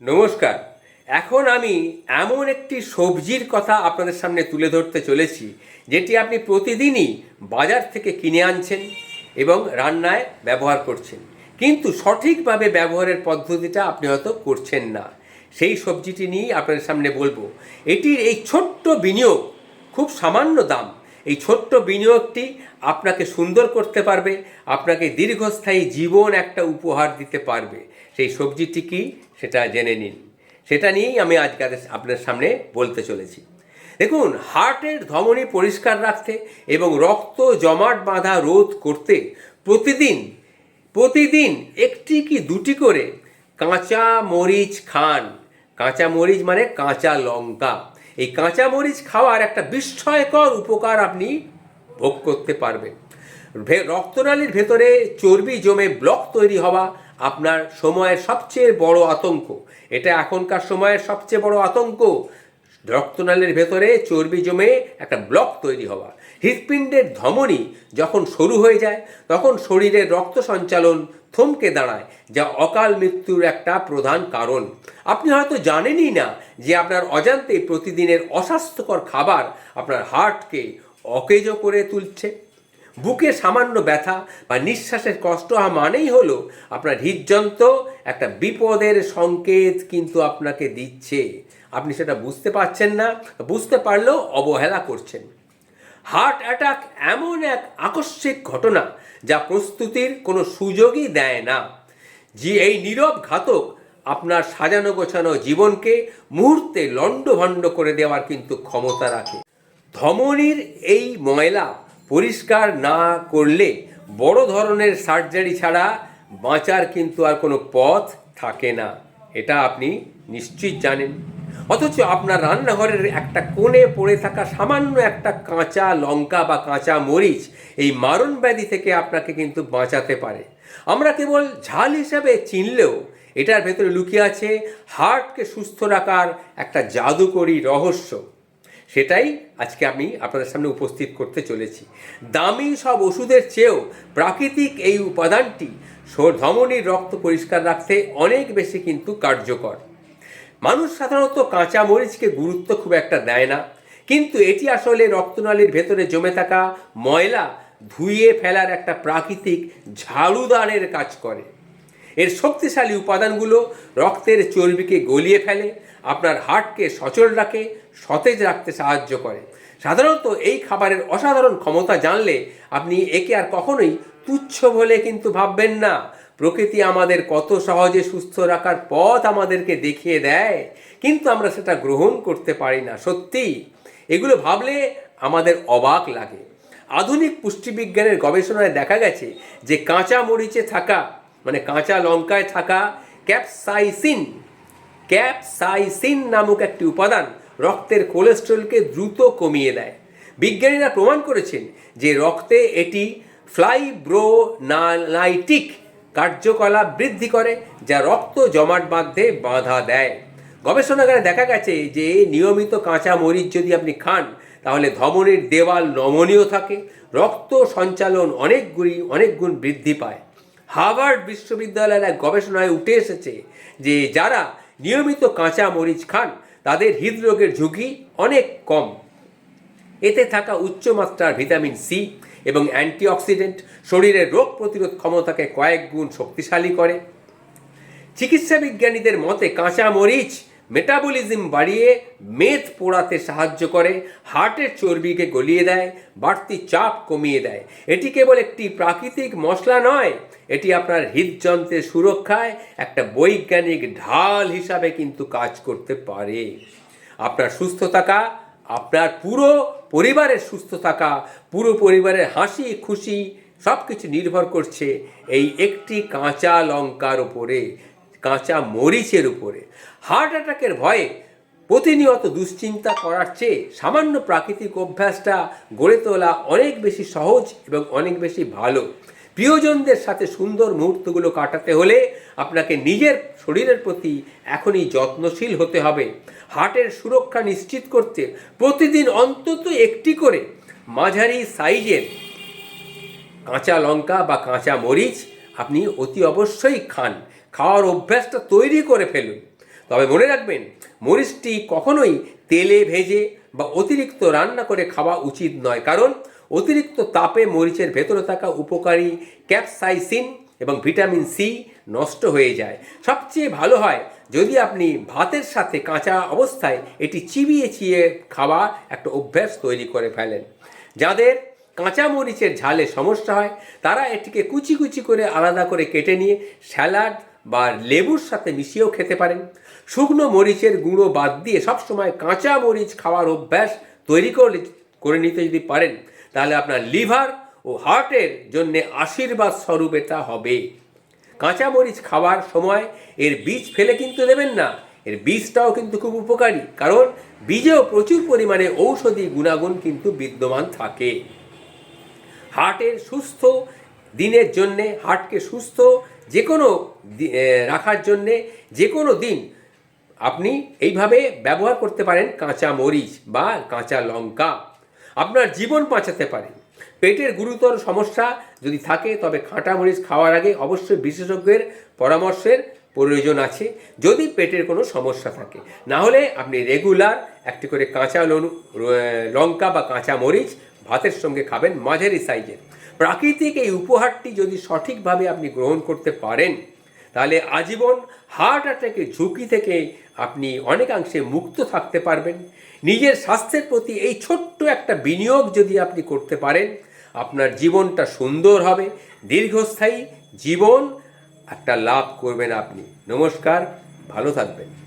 নমস্কার। এখন আমি এমন একটি সবজির কথা আপনাদের সামনে তুলে ধরতে চলেছি, যেটি আপনি প্রতিদিনই বাজার থেকে কিনে আনছেন এবং রান্নায় ব্যবহার করছেন। কিন্তু সঠিকভাবে ব্যবহারের পদ্ধতিটা আপনি হয়তো করছেন না। সেই সবজিটি নিয়েই আপনাদের সামনে বলব, এটির এই ছোট্ট বিনিয়োগ খুব সামান্য দাম এই ছোট্ট বিনিয়োগটি আপনাকে সুন্দর করতে পারবে, আপনাকে দীর্ঘস্থায়ী জীবন একটা উপহার দিতে পারবে। সেই সবজিটি কি? সেটা জেনে নিন। সেটা নিয়েই আমি আজকে আপনার সামনে বলতে চলেছি। দেখুন, হার্টের ধমনী পরিষ্কার রাখতে এবং রক্ত জমাট বাঁধা রোধ করতে প্রতিদিন প্রতিদিন একটি কি দুটি করে কাঁচা মরিচ খান। কাঁচা মরিচ মানে কাঁচা লঙ্কা। এই কাঁচা মরিচ খাওয়ার একটা বিস্ময়কর উপকার আপনি ভোগ করতে পারবেন। রক্তনালীর ভেতরে চর্বি জমে ব্লক তৈরি হওয়া আপনার সময়ের সবচেয়ে বড় আতঙ্ক। এটা এখনকার সময়ের সবচেয়ে বড় আতঙ্ক। রক্তনালীর ভেতরে চর্বি জমে একটা ব্লক তৈরি হওয়া। হৃৎপিণ্ডের ধমনী যখন সরু হয়ে যায়, তখন শরীরের রক্ত সঞ্চালন থমকে দাঁড়ায়, যা অকাল মৃত্যুর একটা প্রধান কারণ। আপনি হয়তো জানেনই না যে আপনার অজান্তে প্রতিদিনের অস্বাস্থ্যকর খাবার আপনার হার্টকে অকেজো করে তুলছে। বুকে সামান্য ব্যথা বা নিঃশ্বাসের কষ্ট হওয়া মানেই হলো আপনার হৃদযন্ত্র একটা বিপদের সংকেত কিন্তু আপনাকে দিচ্ছে। আপনি সেটা বুঝতে পারছেন না, বুঝতে পারলেও অবহেলা করছেন। হার্ট অ্যাটাক এমন এক আকস্মিক ঘটনা যা প্রস্তুতির কোনো সুযোগই দেয় না। যে এই নীরব ঘাতক আপনার সাজানো গোছানো জীবনকে মুহূর্তে লণ্ডভণ্ড করে দেওয়ার কিন্তু ক্ষমতা রাখে। ধমনীর এই ময়লা পরিষ্কার না করলে বড় ধরনের সার্জারি ছাড়া বাঁচার কিন্তু আর কোনো পথ থাকে না। এটা আপনি নিশ্চিত জানেন। অথচ আপনার রান্নাঘরের একটা কোণে পড়ে থাকা সামান্য একটা কাঁচা লঙ্কা বা কাঁচা মরিচ এই মারণ ব্যাধি থেকে আপনাকে কিন্তু বাঁচাতে পারে। আমরা কেবল ঝাল হিসাবে চিনলেও এটার ভেতরে লুকিয়ে আছে হার্টকে সুস্থ রাখার একটা জাদুকরী রহস্য। সেটাই আজকে আমি আপনাদের সামনে উপস্থিত করতে চলেছি। দামি সব ওষুধের চেয়েও প্রাকৃতিক এই উপাদানটি ধমনীর রক্ত পরিষ্কার রাখতে অনেক বেশি কিন্তু কার্যকর। মানুষ সাধারণত কাঁচা মরিচকে গুরুত্ব খুব একটা দেয় না। কিন্তু এটি আসলে রক্তনালীর ভেতরে জমে থাকা ময়লা ধুইয়ে ফেলার একটা প্রাকৃতিক ঝাড়ুদারের কাজ করে। এর শক্তিশালী উপাদানগুলো রক্তের চর্বিকে গলিয়ে ফেলে, আপনার হার্টকে সচল রাখে, সতেজ রাখতে সাহায্য করে। সাধারণত এই খাবারের অসাধারণ ক্ষমতা জানলে আপনি একে আর কখনোই তুচ্ছ বলে কিন্তু ভাববেন না। প্রকৃতি আমাদের কত সহজে সুস্থ রাখার পথ আমাদেরকে দেখিয়ে দেয়, কিন্তু আমরা সেটা গ্রহণ করতে পারি না। সত্যি, এগুলো ভাবলে আমাদের অবাক লাগে। আধুনিক পুষ্টিবিজ্ঞানের গবেষণায় দেখা গেছে যে কাঁচা মরিচে থাকা মানে কাঁচা লঙ্কায় থাকা ক্যাপসাইসিন ক্যাপসাইসিন নামক একটি উপাদান রক্তের কোলেস্ট্রলকে দ্রুত কমিয়ে দেয়। বিজ্ঞানীরা প্রমাণ করেছেন যে রক্তে এটি ফ্লাইব্রোনালাইটিক কার্যকলাপ বৃদ্ধি করে, যা রক্ত জমাট বাঁধতে বাধা দেয়। গবেষণাগারে দেখা গেছে যে, নিয়মিত কাঁচা মরিচ যদি আপনি খান, তাহলে ধমনীর দেওয়াল নমনীয় থাকে, রক্ত সঞ্চালন অনেকগুলি, অনেক গুণ বৃদ্ধি পায়। হার্ভার্ড বিশ্ববিদ্যালয়ের এক গবেষণায় উঠে এসেছে যে, যারা নিয়মিত কাঁচা মরিচ খান, তাদের হৃদরোগের ঝুঁকি অনেক কম। এতে থাকা উচ্চমাত্রার ভিটামিন সি এবং অ্যান্টিঅক্সিডেন্ট শরীরের রোগ প্রতিরোধ ক্ষমতাকে কয়েক গুণ শক্তিশালী করে। চিকিৎসা বিজ্ঞানীদের মতে কাঁচা মরিচ মেটাবলিজম বাড়িয়ে মেদ পোড়াতে সাহায্য করে, হার্টের চর্বিকে গলিয়ে দেয়, বাড়তি চাপ কমিয়ে দেয়। এটি কেবল একটি প্রাকৃতিক মশলা নয়, এটি আপনার হৃদযন্ত্রের সুরক্ষায় একটা বৈজ্ঞানিক ঢাল হিসাবে কিন্তু কাজ করতে পারে। আপনার সুস্থ থাকা আপনার পুরো পরিবারের সুস্থ থাকা, পুরো পরিবারের হাসি, খুশি সব কিছু নির্ভর করছে এই একটি কাঁচা লঙ্কার উপরে, কাঁচা মরিচের উপরে। হার্ট অ্যাটাকের ভয়ে প্রতিনিয়ত দুশ্চিন্তা করার চেয়ে সামান্য প্রাকৃতিক অভ্যাসটা গড়ে তোলা অনেক বেশি সহজ এবং অনেক বেশি ভালো। প্রিয়জনদের সাথে সুন্দর মুহূর্তগুলো কাটাতে হলে আপনাকে নিজের শরীরের প্রতি এখনই যত্নশীল হতে হবে। হার্টের সুরক্ষা নিশ্চিত করতে প্রতিদিন অন্তত একটি করে মাঝারি সাইজের কাঁচা লঙ্কা বা কাঁচা মরিচ আপনি অতি অবশ্যই খান। খাওয়ার অভ্যাসটা তৈরি করে ফেলুন। তবে মনে রাখবেন, মরিচটি কখনোই তেলে ভেজে বা অতিরিক্ত রান্না করে খাওয়া উচিত নয়। কারণ অতিরিক্ত তাপে মরিচের ভেতরে থাকা উপকারী ক্যাপসাইসিন এবং ভিটামিন সি নষ্ট হয়ে যায়। সবচেয়ে ভালো হয় যদি আপনি ভাতের সাথে কাঁচা অবস্থায় এটি চিবিয়ে চিয়ে খাওয়া একটা অভ্যাস তৈরি করে ফেলেন। যাদের কাঁচা মরিচের ঝালে সমস্যা হয়, তারা এটিকে কুচি কুচি করে আলাদা করে কেটে নিয়ে স্যালাড বা লেবুর সাথে মিশিয়েও খেতে পারেন। শুকনো মরিচের গুঁড়ো বাদ দিয়ে সবসময় কাঁচা মরিচ খাওয়ার অভ্যাস তৈরি করে করে নিতে যদি পারেন তাহলে আপনার লিভার ও হার্টের জন্যে আশীর্বাদ স্বরূপ এটা হবে। কাঁচা মরিচ খাওয়ার সময় এর বীজ ফেলে কিন্তু দেবেন না। এর বীজটাও কিন্তু খুব উপকারী, কারণ বীজেও প্রচুর পরিমাণে ঔষধি গুণাগুণ কিন্তু বিদ্যমান থাকে। হার্টের সুস্থ দিনের জন্যে, হার্টকে সুস্থ যে কোনো রাখার জন্যে যে কোনো দিন আপনি এইভাবে ব্যবহার করতে পারেন কাঁচা মরিচ বা কাঁচা লঙ্কা। আপনার জীবন বাঁচাতে পারে। পেটের গুরুতর সমস্যা যদি থাকে, তবে খাঁটা মরিচ খাওয়ার আগে অবশ্যই বিশেষজ্ঞের পরামর্শের প্রয়োজন আছে, যদি পেটের কোনো সমস্যা থাকে। না হলে আপনি রেগুলার একটি করে কাঁচা লঙ্কা বা কাঁচা মরিচ ভাতের সঙ্গে খাবেন মাঝারি সাইজের। প্রাকৃতিক এই উপহারটি যদি সঠিকভাবে আপনি গ্রহণ করতে পারেন, তাহলে আজীবন হার্ট অ্যাটাকের ঝুঁকি থেকে আপনি অনেকাংশে মুক্ত থাকতে পারবেন। নিজের স্বাস্থ্যের প্রতি এই ছোট্ট একটা বিনিয়োগ যদি আপনি করতে পারেন, আপনার জীবনটা সুন্দর হবে, দীর্ঘস্থায়ী জীবন একটা লাভ করবেন আপনি। নমস্কার, ভালো থাকবেন।